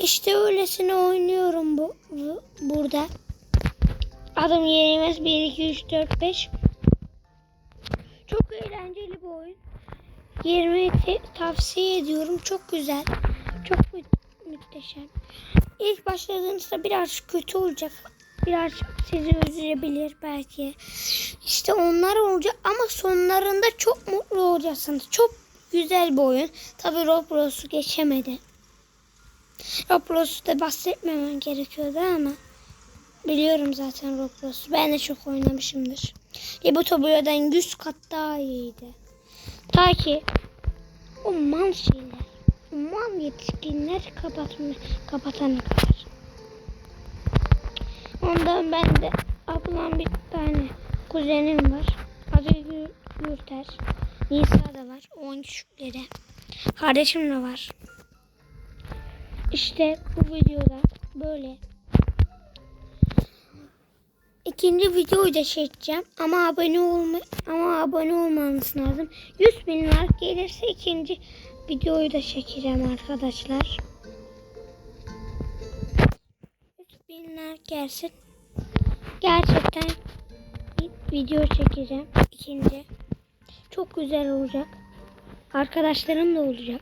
İşte öylesine oynuyorum bu, bu burada. Adım yenilmez 1 2 3 4 5. Çok eğlenceli bir oyun. 20 tavsiye ediyorum. Çok güzel. Çok mü- muhteşem. İlk başladığınızda biraz kötü olacak. Biraz sizi üzebilir belki. İşte onlar olacak ama sonlarında çok mutlu olacaksınız. Çok güzel bir oyun. Tabii Roblox'u geçemedi. Roblox'u da bahsetmemem gerekiyordu ama biliyorum zaten Roblox'u. Ben de çok oynamışımdır. Libotoboya'dan 100 kat daha iyiydi. Ta ki o mal şeyler, o mal yetişkinler kapatma, kapatana kadar. Ondan ben de ablam bir tane kuzenim var. Adı Gü- Gürter. Nisa da var. 10 küçükleri. Kardeşim de var. İşte bu videoda böyle. İkinci videoyu da çekeceğim ama abone olma ama abone olmanız lazım. 100 bin like gelirse ikinci videoyu da çekeceğim arkadaşlar. 100 bin like gelsin. Gerçekten bir video çekeceğim ikinci. Çok güzel olacak. Arkadaşlarım da olacak.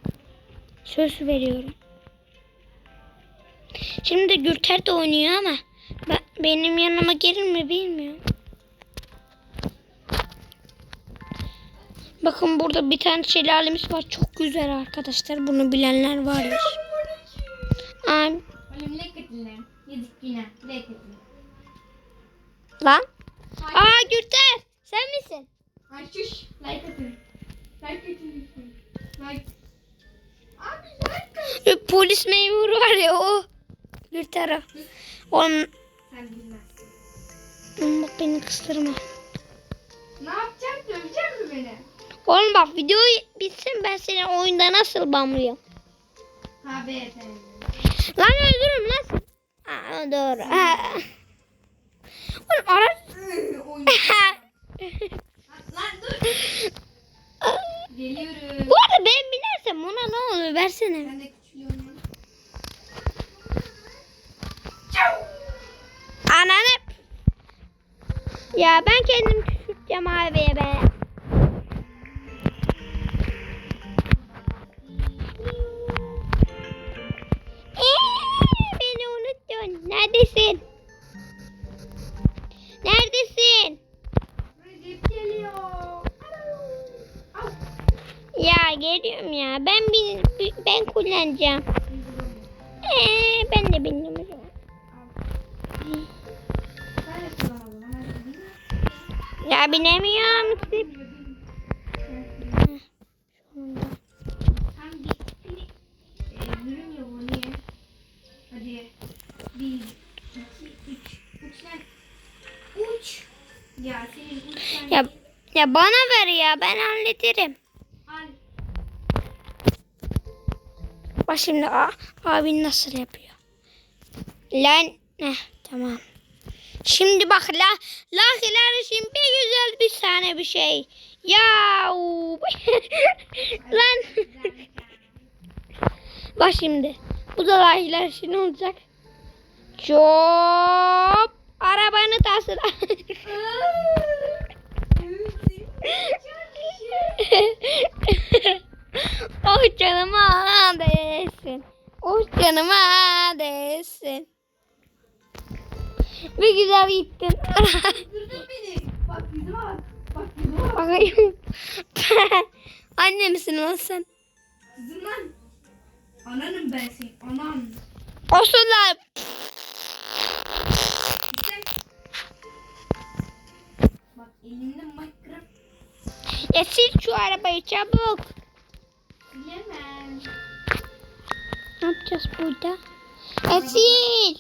Söz veriyorum. Şimdi Gürter de oynuyor ama ben, benim yanıma gelir mi bilmiyorum. Bakın burada bir tane şelalemiz var. Çok güzel arkadaşlar. Bunu bilenler vardır. Ay, lan. Aa Gürter. Sen misin? Like atın. Like atın. Like. Abi like. Ö, Polis memuru var ya o. Gürter o. Onun, Sen bilmezsin. Oğlum bak beni kıstırma. Ne yapacağım? Dövecek mi beni? Oğlum bak video bitsin ben seni oyunda nasıl bamlıyorum. Ha beyefendi. Lan öldürürüm lan. Aa, doğru. Ha. Oğlum ara... Lan dur. Geliyorum. Bu arada ben binersem ona ne olur versene. Ben de Ya ben kendim küçülteceğim abiye be. Beni unuttun. Neredesin? Neredesin? Recep geliyor. Al. Ya geliyorum ya. Ben bin, ben kullanacağım. Ee, ben de bindim Ya sen. Ya ya bana ver ya ben hallederim. Al. Bak şimdi a, abin nasıl yapıyor. Lan Heh, tamam. Şimdi bak la lahiler için bir güzel bir tane bir şey. Ya lan bak şimdi bu da lahiler için olacak. Çok arabanı tasla. Güzel gittin. Güldürdün beni. Bak yüzüme bak. Bak yüzüme bak. Bakayım. Anne misin lan sen? Kızım lan. Ananım ben senin. Anan. Olsunlar. İşte. Bak elimde Minecraft Ya sil şu arabayı çabuk. silemem. Ne yapacağız burada? Ya sil.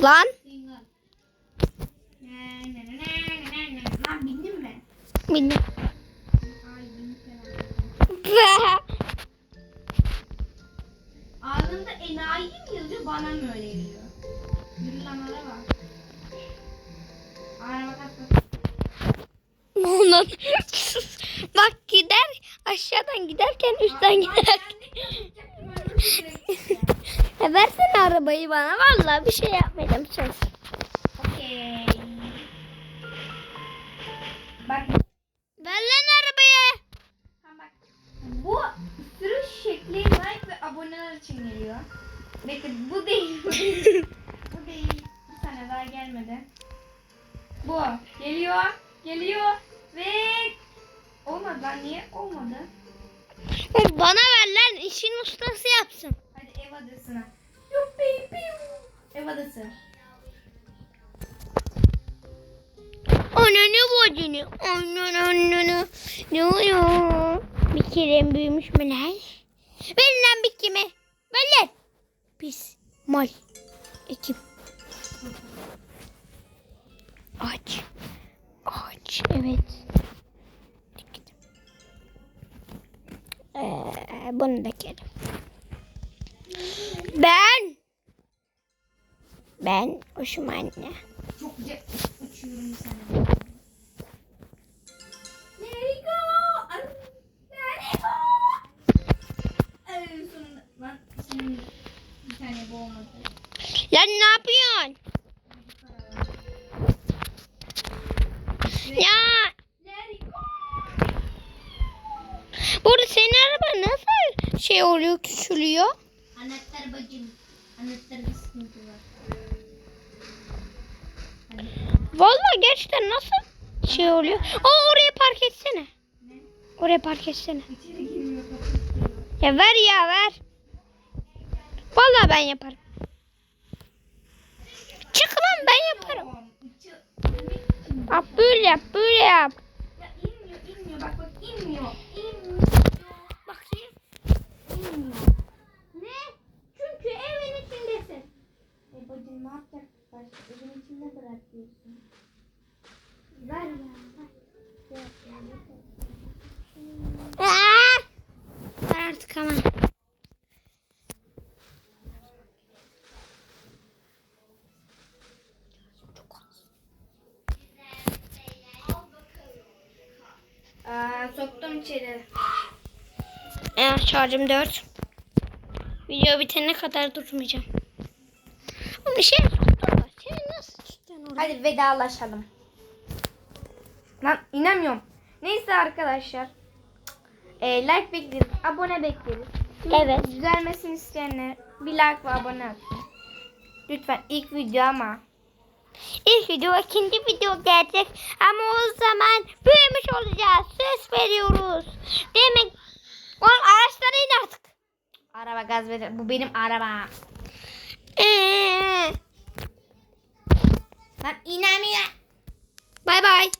Lan. Lan bindin mi? Bindim. Ağzında enayi mi yazıyor bana mı öyle geliyor? Yürü lan araba. Araba. Bak gider aşağıdan giderken üstten giderken. Ya versene arabayı bana. Vallahi bir şey yapmayacağım söz. Okey. Bak Ver lan arabayı. Ha bak. Bu sürüş şekli like ve aboneler için geliyor. Bekle bu değil. Bu değil. bu değil. Bir tane daha gelmedi. Bu. Geliyor. Geliyor. Ve olmadı lan niye? Olmadı. Bana ver lan işin ustası yapsın. Ev adasına. Yuppi. Ev adası. Ananı bacını. Ananı ananı. Ne oluyor? Bir kere büyümüş mü lan? Verin lan bir kime. Ver lan. Pis. Mal. Ekip. Ben kuşum anne. Çok güzel uçuyorum sana. Lan ne yapıyorsun? Ya burada senin araba nasıl şey oluyor küçülüyor? Anahtar bacım. Anahtar bir sıkıntı var. Hadi. Vallahi gerçekten nasıl şey oluyor? Aa oraya park etsene. Ne? Oraya park etsene. Ya ver ya ver. Vallahi ben yaparım. Çık lan ben yaparım. Yap böyle yap böyle yap. Ne? Çünkü evin içindesin. E bacım ne yapacak? Başka evin içinde bırak diyorsun. Ver ya. Ver. Ver artık ama. Aa, soktum içeri. Ya şarjım 4. Video bitene kadar durmayacağım. Ama şey tuttu. Sen nasıl tuttun orada? Hadi vedalaşalım. Lan inanmıyorum. Neyse arkadaşlar. E, like bekleriz. Abone bekleriz. Evet. Düzelmesini isteyenler bir like ve abone atın. Lütfen ilk video ama. İlk video ikinci video gelecek. Ama o zaman büyümüş olacağız. Söz veriyoruz. Demek Oğlum araçlara in artık. Araba gaz verir. Bu benim araba. Ee, ま、いなみがバイバイ